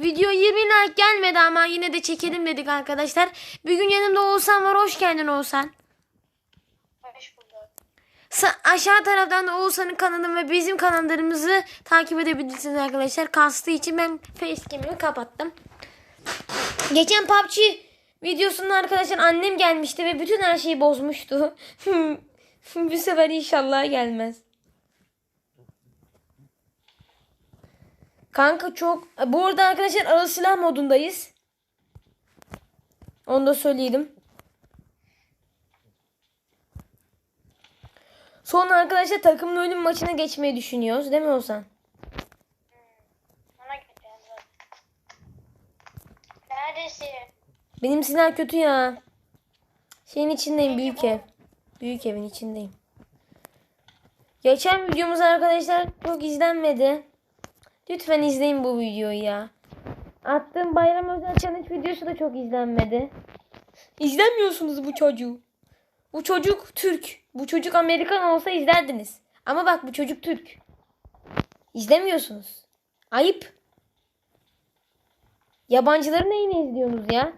Video 20 like gelmedi ama yine de çekelim dedik arkadaşlar. Bugün yanımda Oğuzhan var. Hoş geldin Oğuzhan. Hoş bulduk. Sa- aşağı taraftan da Oğuzhan'ın kanalını ve bizim kanallarımızı takip edebilirsiniz arkadaşlar. Kastığı için ben facecam'imi kapattım. Geçen PUBG videosunda arkadaşlar annem gelmişti ve bütün her şeyi bozmuştu. Bu sefer inşallah gelmez. Kanka çok... Bu arada arkadaşlar ağır silah modundayız. Onu da söyleyelim. Sonra arkadaşlar takımlı ölüm maçına geçmeyi düşünüyoruz. Değil mi Ozan? Neredesin? Benim silah kötü ya. Şeyin içindeyim büyük ev. Büyük evin içindeyim. Geçen videomuz arkadaşlar çok izlenmedi. Lütfen izleyin bu videoyu ya. Attığım bayram özel challenge videosu da çok izlenmedi. İzlemiyorsunuz bu çocuğu. Bu çocuk Türk. Bu çocuk Amerikan olsa izlerdiniz. Ama bak bu çocuk Türk. İzlemiyorsunuz. Ayıp. Yabancıların neyini izliyorsunuz ya?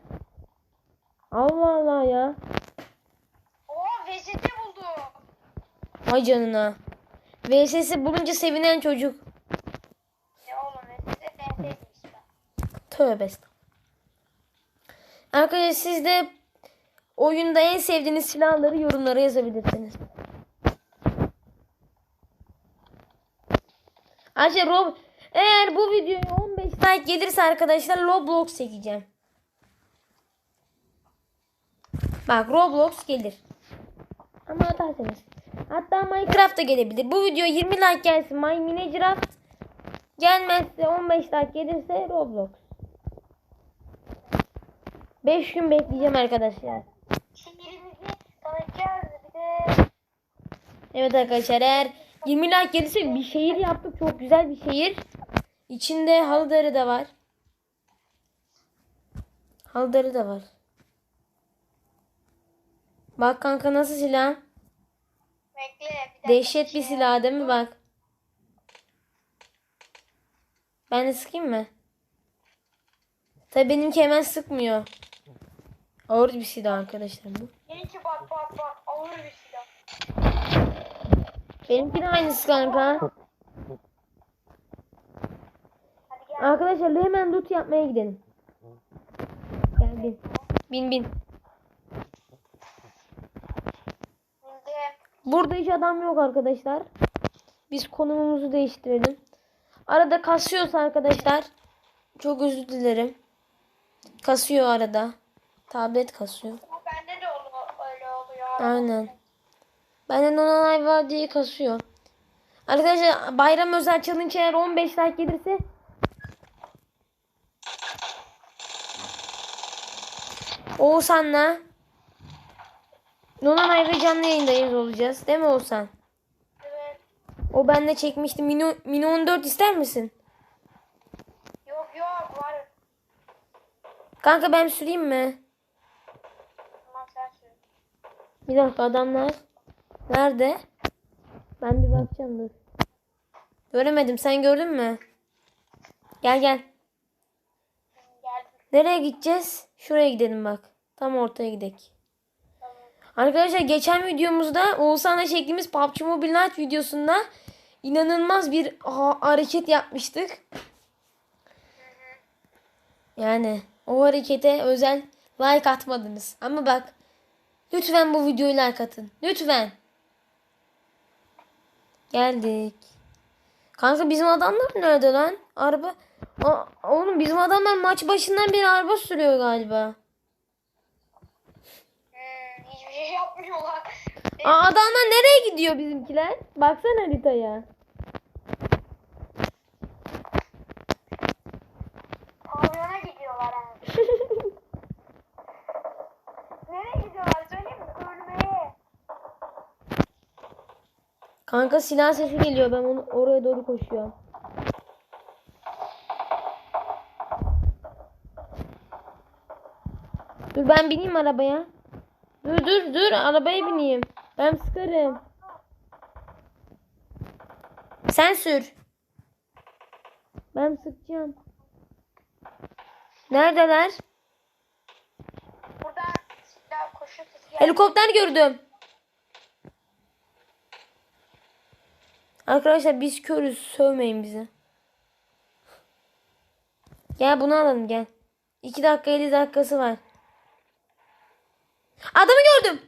Allah Allah ya. Oo vezete buldum. Vay canına. VSS'i bulunca sevinen çocuk. Ne oğlum vezete en sevdiğim silah. Tövbe. Arkadaşlar siz de oyunda en sevdiğiniz silahları yorumlara yazabilirsiniz. Ayrıca Rob eğer bu videoya 15 like gelirse arkadaşlar Roblox çekeceğim. Bak Roblox gelir. Ama atarsanız. Hatta Minecraft da gelebilir. Bu video 20 like gelsin. My Minecraft gelmezse 15 like gelirse Roblox. 5 gün bekleyeceğim arkadaşlar. De. Evet arkadaşlar eğer 20 like gelirse bir şehir yaptık. Çok güzel bir şehir. İçinde halıdarı da var. Halıdarı da var. Bak kanka nasıl silah? Bekle bir dakika. Dehşet bir silah değil mi bak? Ben de sıkayım mı? Tabii benimki hemen sıkmıyor. Ağır bir silah arkadaşlar bu. İyi ki bak bak bak ağır bir silah. Benimki de aynısı kanka. Arkadaşlar hemen loot yapmaya gidelim. Gel bin. Bin bin. Burada hiç adam yok arkadaşlar. Biz konumumuzu değiştirelim. Arada kasıyorsa arkadaşlar. Çok özür dilerim. Kasıyor arada. Tablet kasıyor. bende de öyle oluyor. Aynen. Benden onay var diye kasıyor. Arkadaşlar bayram özel challenge eğer 15 like gelirse Oğuzhan'la Nonanay ve canlı yayındayız olacağız. Değil mi Oğuzhan? Evet. O bende çekmişti. Mini, Mini 14 ister misin? Yok yok var. Kanka ben süreyim mi? Bir dakika adamlar. Nerede? Ben bir bakacağım dur. Göremedim. Sen gördün mü? Gel gel. Nereye gideceğiz? Şuraya gidelim bak. Tam ortaya gidelim. Tamam. Arkadaşlar geçen videomuzda Oğuzhan'la çektiğimiz PUBG Mobile Night videosunda inanılmaz bir ha- hareket yapmıştık. Yani o harekete özel like atmadınız. Ama bak lütfen bu videoyu like atın. Lütfen. Geldik. Kanka bizim adamlar nerede lan? Araba. Aa, oğlum bizim adamlar maç başından beri araba sürüyor galiba. Hmm, hiçbir şey yapmıyorlar. Aa, adamlar nereye gidiyor bizimkiler? Baksana haritaya. Pavyona gidiyorlar abi. Nereye gidiyorlar söyleyeyim mi? Ölmeye. Kanka silah sesi geliyor. Ben onu oraya doğru koşuyorum. Dur ben bineyim arabaya. Dur dur dur arabaya bineyim. Ben sıkarım. Sen sür. Ben sıkacağım. Neredeler? Buradan silah koşu sesi geldi. Helikopter gördüm. Arkadaşlar biz körüz. Sövmeyin bizi. Gel bunu alalım gel. 2 dakika 50 dakikası var. Adamı gördüm.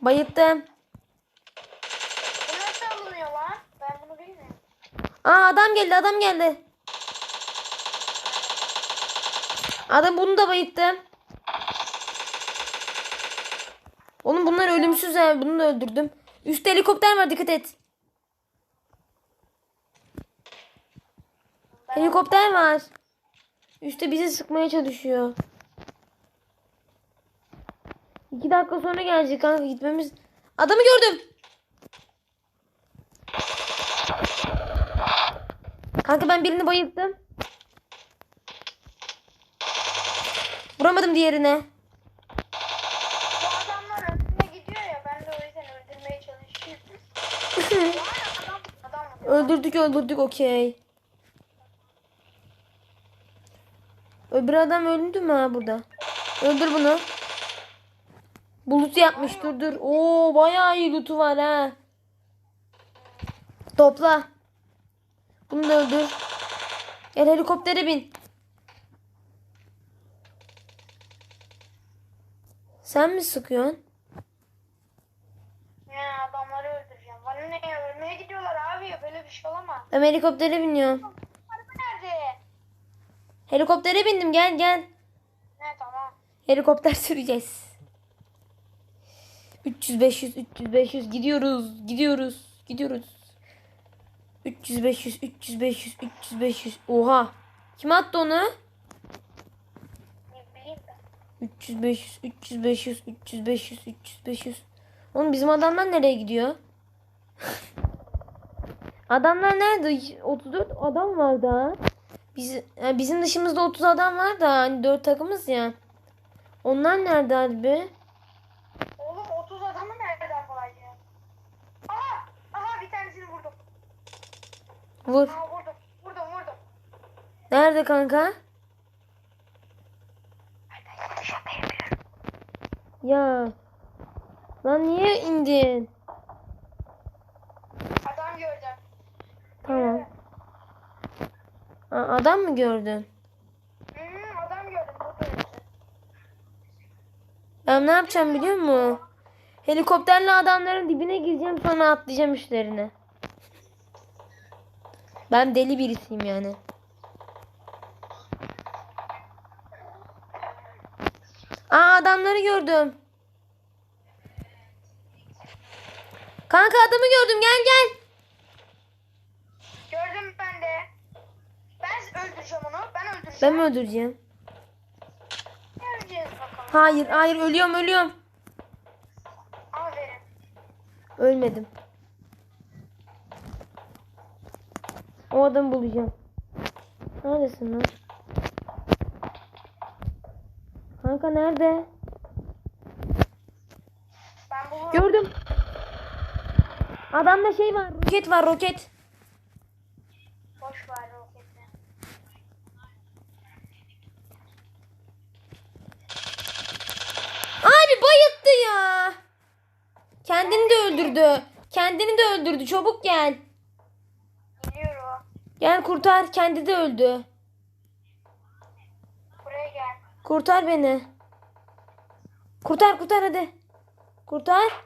Bayıttım. Bu nasıl alınıyor lan? Ben bunu bilmiyorum. Aa adam geldi adam geldi. Adam bunu da bayıttım. Ha. Bunu da öldürdüm. Üstte helikopter var dikkat et. Helikopter var. Üstte bizi sıkmaya çalışıyor. İki dakika sonra gelecek kanka gitmemiz. Adamı gördüm. Kanka ben birini bayılttım. Vuramadım diğerine. Bu adamlar önüne gidiyor ya ben de o yüzden öldürmeye çalışıyorum. Var ya adam, adam mı? Öldürdük öldürdük okey. Öbür adam öldü mü ha burada? Öldür bunu. Bulut yapmış dur dur. Oo bayağı iyi lootu var ha. Topla. Bunu da öldür. Gel helikoptere bin. Sen mi sıkıyorsun? Ya adamları öldüreceğim. Bana ne ya ölmeye gidiyorlar abi ya böyle bir şey olamaz. Ben helikoptere biniyorum. Araba nerede? Helikoptere bindim gel gel. Ne tamam. Helikopter süreceğiz. 300 500 300 500 gidiyoruz gidiyoruz gidiyoruz. 300 500 300 500 300 500 oha. Kim attı onu? Ne bileyim ben. 300 500 300 500 300 500 300 500. Oğlum bizim adamlar nereye gidiyor? Adamlar nerede? 34 adam var daha. Biz, yani bizim dışımızda 30 adam var da hani 4 takımız ya. Onlar nerede harbi? Oğlum 30 adamı nereden bulacağız? Aha! Aha bir tanesini vurdum. Vur. Aha vurdum. Vurdum vurdum. Nerede kanka? Yapıyorum. Ya. Lan niye indin? Adam gördüm. Tamam. Aa, adam mı gördün? Hmm, adam gördüm. Ben ne yapacağım biliyor musun? Helikopterle adamların dibine gireceğim sonra atlayacağım üstlerine. Ben deli birisiyim yani. Aa adamları gördüm. Kanka adamı gördüm gel gel. Gördüm ben de. Ben öldüreceğim onu. Ben Ben öldüreceğim. mi öldüreceğim? Bakalım. Hayır hayır ölüyorum ölüyorum. Aferin. Ölmedim. O adamı bulacağım. Neredesin lan? Kanka nerede? Ben bulurum. Gördüm. Adamda şey var. Roket var roket. Boş ver ya. Kendini de öldürdü. Kendini de öldürdü. Çabuk gel. Geliyor o. Gel kurtar. Kendi de öldü. Buraya gel. Kurtar beni. Kurtar kurtar hadi. Kurtar.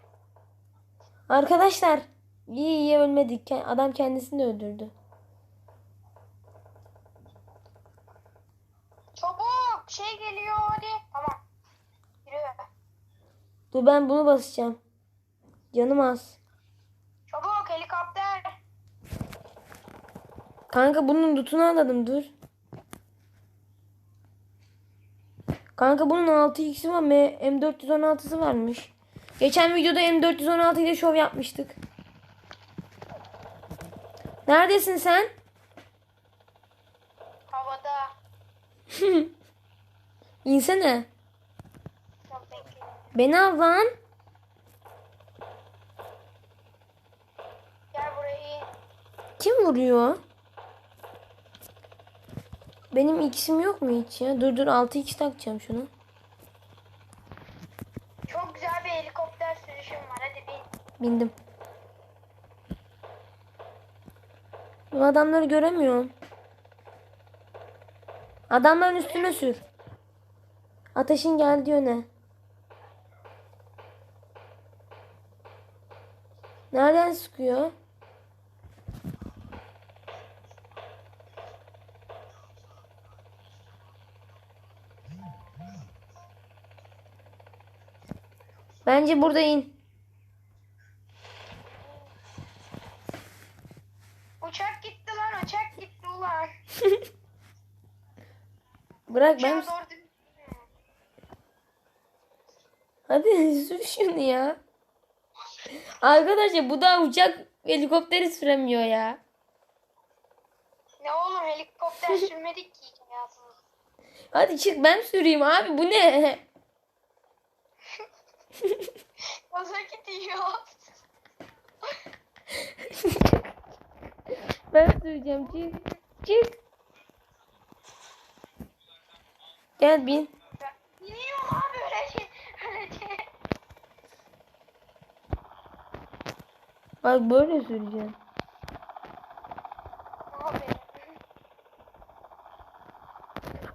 Arkadaşlar. İyi iyi ölmedik. Adam kendisini de öldürdü. Çabuk. Şey geliyor hadi. Tamam. Yürü. Dur ben bunu basacağım. Canım az. Çabuk helikopter. Kanka bunun lootunu alalım dur. Kanka bunun 6x'i var M- M416'sı varmış. Geçen videoda M416 ile şov yapmıştık. Neredesin sen? Havada. İnsene. Beni al lan. Gel buraya in. Kim vuruyor? Benim x'im yok mu hiç ya? Dur dur 6x takacağım şunu. Çok güzel bir helikopter sürüşüm var. Hadi bin. Bindim. Bu adamları göremiyorum. Adamların üstüne sür. Ateşin geldiği yöne. Nereden sıkıyor? Bence burada in. Uçak gitti lan uçak gitti ulan. Bırak ben Uçağı düz- Hadi sür şunu ya. Arkadaşlar bu da uçak helikopteri süremiyor ya. Ne oğlum helikopter sürmedik ki hayatımızda. Hadi çık ben süreyim abi bu ne? Gaza gidiyor. Ben süreceğim çık. Çık. Gel bin. Biniyorum abi Bak böyle süreceğim.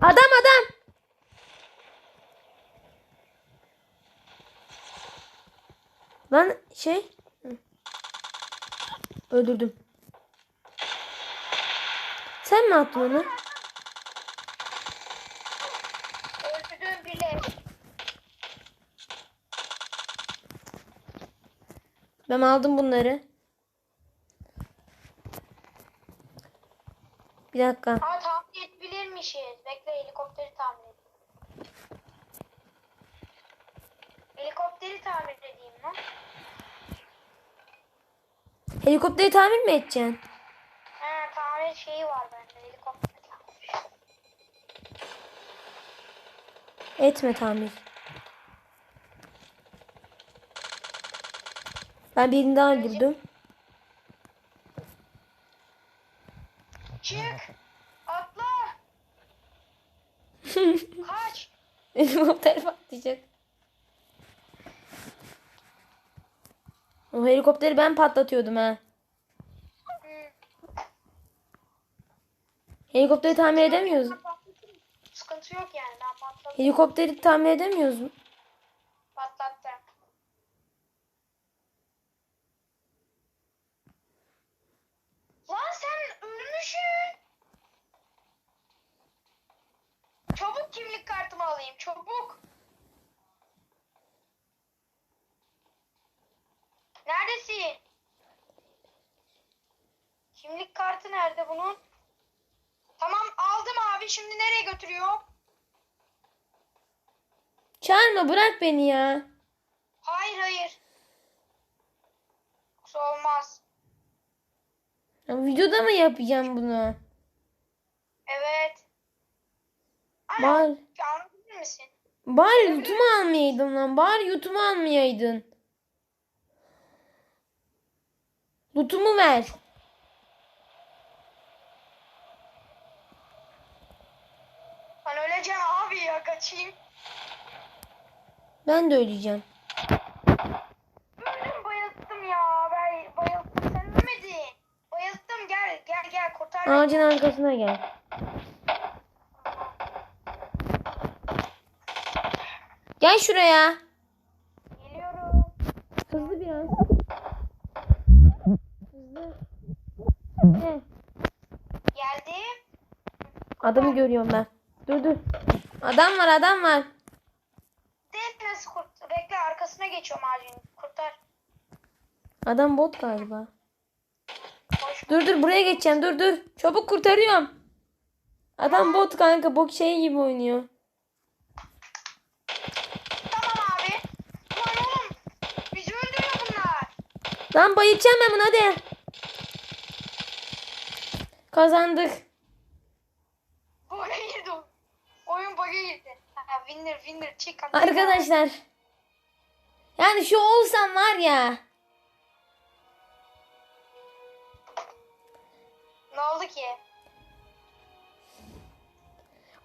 Adam adam. Lan şey. Öldürdüm. Sen mi attın onu? Ben aldım bunları. Bir dakika. Aa tahmin edebilirmişiz. Bekle helikopteri tahmin edeyim. Helikopteri tamir edeyim lan. Helikopteri tamir mi edeceksin? He tamir şeyi var bende. Helikopter tamir. Etme tamir. Ben birini daha öldürdüm. Çık. Atla. Kaç. Helikopter patlayacak. O helikopteri ben patlatıyordum ha. Helikopteri tamir edemiyoruz. Sıkıntı yok yani. Ben patlattım. Helikopteri tamir edemiyoruz mu? Patlattım. Lan sen ölmüşsün. Çabuk kimlik kartımı alayım. Çabuk. Neredesin? Kimlik kartı nerede bunun? Tamam aldım abi. Şimdi nereye götürüyor? Çağırma bırak beni ya. Hayır hayır. Yoksa olmaz. Ya Videoda mı yapacağım bunu? Evet. Ana, Bari, misin? bari YouTube'u almayaydın lan. Bari YouTube'u almayaydın. Lootumu ver. Ben öleceğim abi ya kaçayım. Ben de öleceğim. Öldüm bayılttım ya. Ben bayılttım. Sen ölmedin. Bayılttım gel gel gel kurtar. Ağacın arkasına gel. Gel şuraya. Geliyorum. Hızlı biraz. Hızlı. Ne? Geldim. Adamı görüyorum ben. Dur dur. Adam var adam var. De nasıl kurt? Bekle arkasına geçiyorum ağacın. Kurtar. Adam bot galiba. Koş. Dur dur buraya geçeceğim dur dur. Çabuk kurtarıyorum. Adam bot kanka bok şey gibi oynuyor. Tamam abi. Lan oğlum. Bizi öldürüyor bunlar. Lan bayılacağım ben bunu hadi. Kazandık. Bug'a girdi. o. Oyun bug'a girdi. Ha, winner winner çık. Arkadaşlar. Yani şu olsam var ya. Ne oldu ki?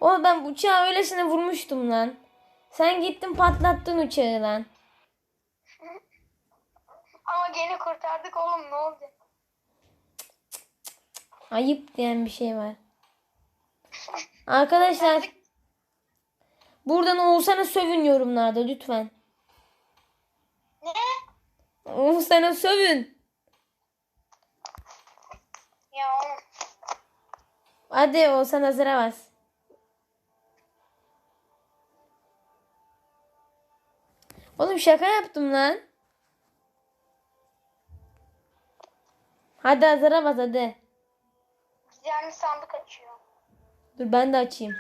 Oğlum ben uçağı öylesine vurmuştum lan. Sen gittin patlattın uçağı lan. Ama gene kurtardık oğlum ne oldu? Ayıp diyen bir şey var. Arkadaşlar buradan Oğuzhan'a sövün yorumlarda lütfen. Ne? Oğuzhan'a sövün. Ya oğlum. Hadi Oğuzhan hazıra bas. Oğlum şaka yaptım lan. Hadi hazıra bas hadi. Gizemli sandık açıyor. Dur ben de açayım.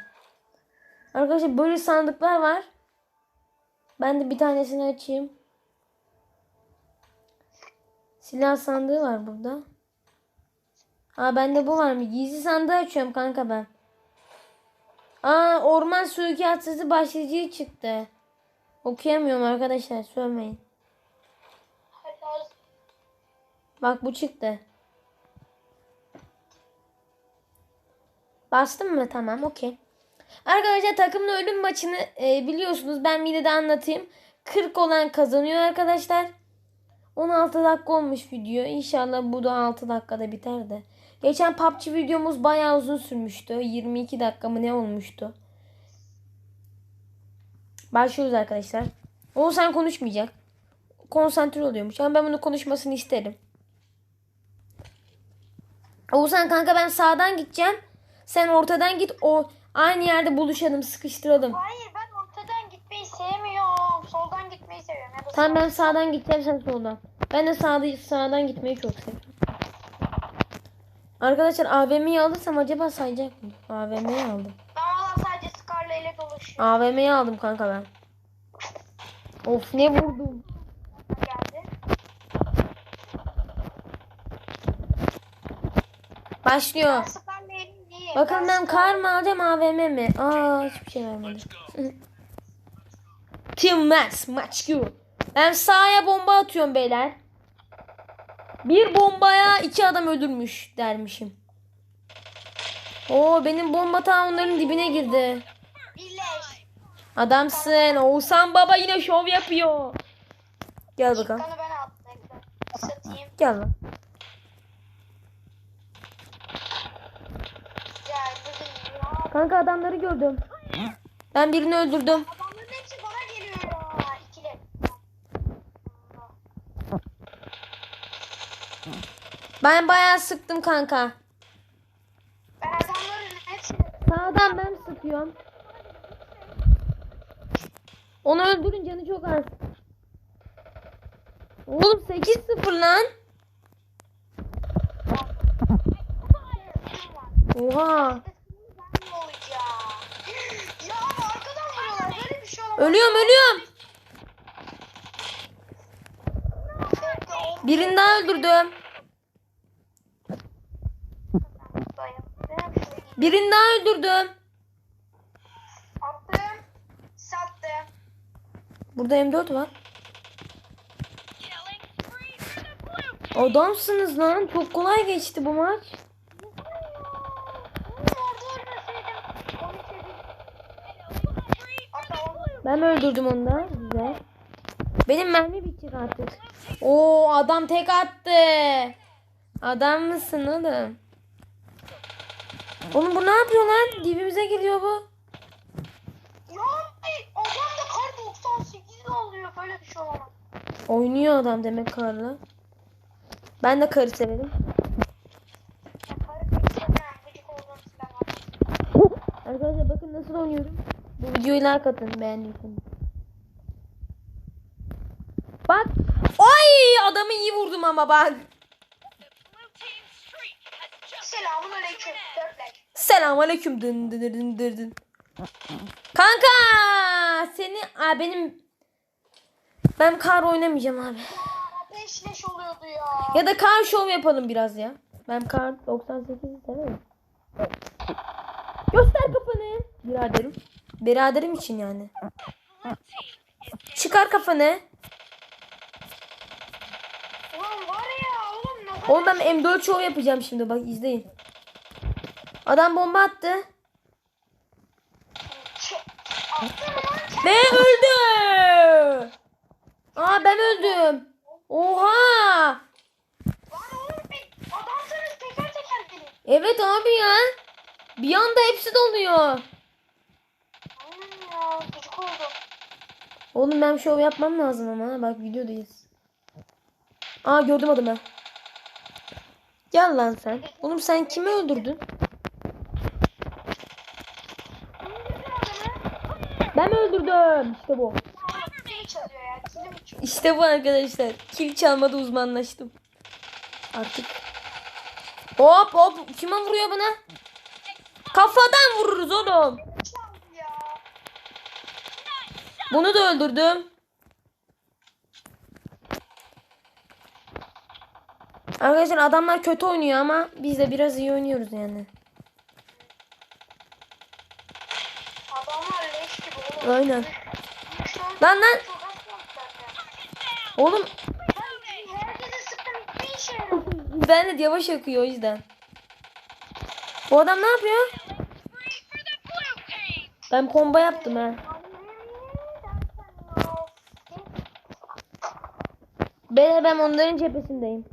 Arkadaşlar böyle sandıklar var. Ben de bir tanesini açayım. Silah sandığı var burada. Aa bende bu var mı? Gizli sandığı açıyorum kanka ben. Aa orman suikastı başlayıcı çıktı. Okuyamıyorum arkadaşlar söylemeyin. Bak bu çıktı. Bastım mı? Tamam okey. Arkadaşlar takımlı ölüm maçını e, biliyorsunuz. Ben bir de anlatayım. 40 olan kazanıyor arkadaşlar. 16 dakika olmuş video. İnşallah bu da 6 dakikada biter de. Geçen PUBG videomuz bayağı uzun sürmüştü. 22 dakika mı ne olmuştu? Başlıyoruz arkadaşlar. Oğuzhan konuşmayacak. Konsantre oluyormuş. Ama ben bunu konuşmasını isterim. Oğuzhan kanka ben sağdan gideceğim. Sen ortadan git. O aynı yerde buluşalım, sıkıştıralım. Hayır ben ortadan gitmeyi sevmiyorum. Soldan gitmeyi seviyorum. Ya da Tamam ben sağdan gideceğim sen soldan. Ben de sağda, sağdan gitmeyi çok seviyorum. Arkadaşlar AVM'yi alırsam acaba sayacak mı? AVM'yi aldım. Ben valla sadece Scar'la ile dolaşıyorum. AVM'yi aldım kanka ben. Of ne vurdum. Geldi. Başlıyor. İyi. Bakın ben kar mı alacağım AVM mi? Aa hiçbir şey vermedi. Team Max Match Q. Ben sağa bomba atıyorum beyler. Bir bombaya iki adam öldürmüş dermişim. Oo benim bomba ta onların dibine girdi. Adamsın. Oğuzhan Baba yine şov yapıyor. Gel bakalım. Gel lan. Güzel. Bugün ya. Kanka adamları gördüm. Ben birini öldürdüm. Adamların hepsi bana geliyor ya. İkili. Ben bayağı sıktım kanka. Ben adamların hepsini Sağdan ben sıkıyorum. Onu öldürün canı çok az. Oğlum 8-0 lan. Oha. Ben mi olacağım? Ya ama arkadan vuruyorlar. Böyle bir şey olamaz. Ölüyorum ölüyorum. Birini daha öldürdüm. Birini daha öldürdüm. Attım. Sattım. Burada M4 var. Adamsınız lan. Çok kolay geçti bu maç. Orada ölmeseydim. 12 Hatta onu Ben öldürdüm onu da. Güzel. Benim mermi bitecek artık. Oo adam tek attı. Adam mısın oğlum? Oğlum bu ne yapıyor lan? Dibimize geliyor bu. Ya adam da kar 98 alıyor. Böyle bir şey olamaz. Oynuyor adam demek karla. Ben de karı severim. Arkadaşlar bakın nasıl oynuyorum. Videoyu like atın beğendiyseniz. Bak. Ay adamı iyi vurdum ama bak. Selamun aleyküm. Dörtler. Selamünaleyküm. Dın dın dın dın dın. Kanka seni Aa, benim ben kar oynamayacağım abi. Aa, Beş leş oluyordu ya. Ya da kar şov yapalım biraz ya. Ben kar 98'i severim. Göster kafanı. Biraderim. Biraderim için yani. Çıkar kafanı. Ulan var ya oğlum ne kadar Oğlum ben M4 şov yapacağım şimdi bak izleyin. Adam bomba attı. Ve öldü. Aa ben öldüm. Oha. Evet abi ya. Bir anda hepsi doluyor. Aynen ya çocuk oldum. Oğlum ben şov yapmam lazım ama. Bak videodayız. Aa gördüm adamı. Gel lan sen. Oğlum sen kimi öldürdün? Ben öldürdüm. İşte bu. İşte bu arkadaşlar. Kil çalmada uzmanlaştım. Artık. Hop hop. Kime vuruyor bana? Kafadan vururuz oğlum. Çaldı ya. Bunu da öldürdüm. Arkadaşlar adamlar kötü oynuyor ama biz de biraz iyi oynuyoruz yani. Adamlar. Aynen. Lan lan. Oğlum ben de yavaş akıyor o yüzden. Bu adam ne yapıyor? Ben komba yaptım ha. Ben, ben onların cephesindeyim.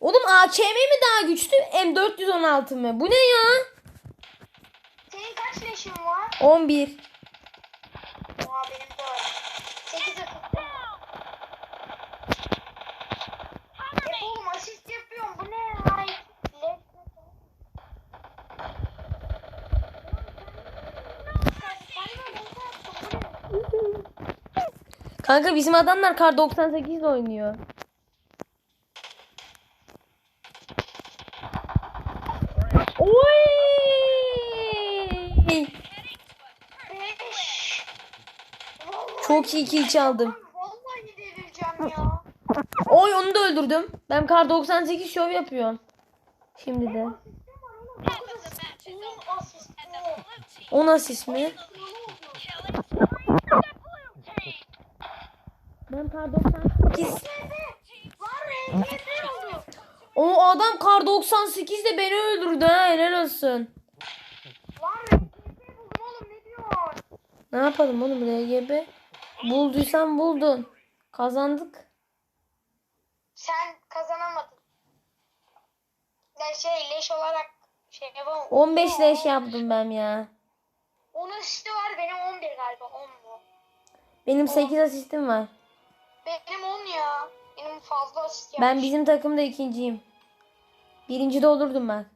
Oğlum AKM mi daha güçlü? M416 mı? Bu ne ya? Senin kaç leşin var? 11. Oha benim de var. 8'e tuttum. E oğlum asist yapıyorum. Bu ne ya? Leş. Kanka bizim adamlar kar 98 ile oynuyor. Oy! Çok iyi kill çaldım. Vallahi delireceğim ya. Oy onu da öldürdüm. Ben kar 98 şov yapıyorum. Şimdi de. Senin asist. 10 asist mi? Ben kar 98. Var RGB oldu. O adam kar 98 de beni öldürdü ha helal olsun. Var RGB buldum oğlum ne diyorsun? Ne yapalım oğlum RGB? Bulduysan buldun. Kazandık. Sen kazanamadın. Ya şey leş olarak şey yapamam. 15 leş yaptım ben ya. 10 asisti var benim 11 galiba 10 mu? Benim 8 asistim var. Benim 10 ya. Benim fazla asist yapmış. Ben bizim takımda ikinciyim. Birinci de olurdum ben.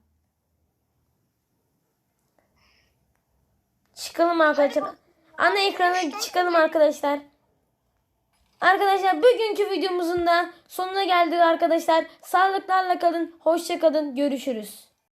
Çıkalım arkadaşlar. Ana ekrana çıkalım arkadaşlar. Arkadaşlar bugünkü videomuzun da sonuna geldik arkadaşlar. Sağlıklarla kalın. Hoşça kalın. Görüşürüz.